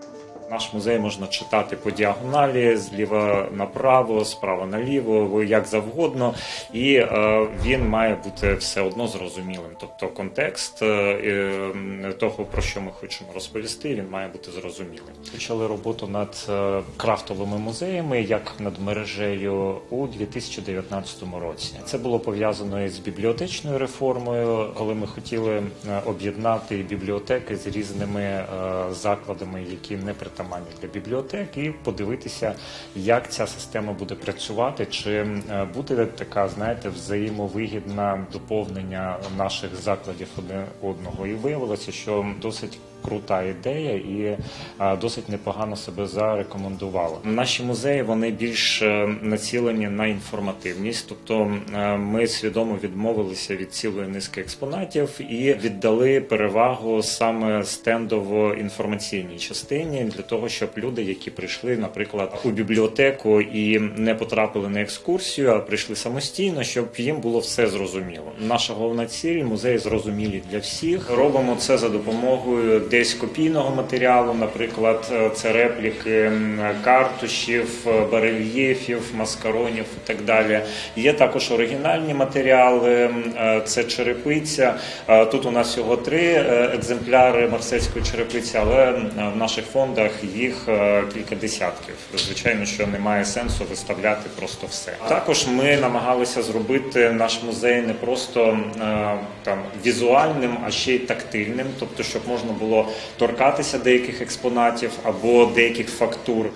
you. Наш музей можна читати по діагоналі, зліва направо, справа наліво, як завгодно, і е, він має бути все одно зрозумілим. Тобто контекст е, того, про що ми хочемо розповісти, він має бути зрозумілим. Почали роботу над е, крафтовими музеями, як над мережею у 2019 році. Це було пов'язано із бібліотечною реформою, коли ми хотіли об'єднати бібліотеки з різними закладами, які не притаманні для бібліотек, і подивитися, як ця система буде працювати, чи е, буде така, знаєте, взаємовигідна доповнення наших закладів одне одного. І виявилося, що досить крута ідея і е, досить непогано себе зарекомендувала. Наші музеї вони більш е, націлені на інформативність, тобто е, ми свідомо відмовилися від цілої низки експонатів і віддали перевагу саме стендово-інформаційній частині для того, щоб люди, які прийшли, наприклад, у бібліотеку і не потрапили на екскурсію, а прийшли самостійно, щоб їм було все зрозуміло. Наша головна ціль музеї зрозумілі для всіх. Робимо це за допомогою десь копійного матеріалу, наприклад, е, це репліки картушів, е, барельєфів, маскаронів і так далі. Є також оригінальні матеріали, е, це черепиця. Тут у нас всього три екземпляри марсельської черепиці, але в наших фондах їх кілька десятків. Звичайно, що немає сенсу виставляти просто все. Також ми намагалися зробити наш музей не просто там візуальним, а ще й тактильним, тобто, щоб можна було торкатися деяких експонатів або деяких фактур.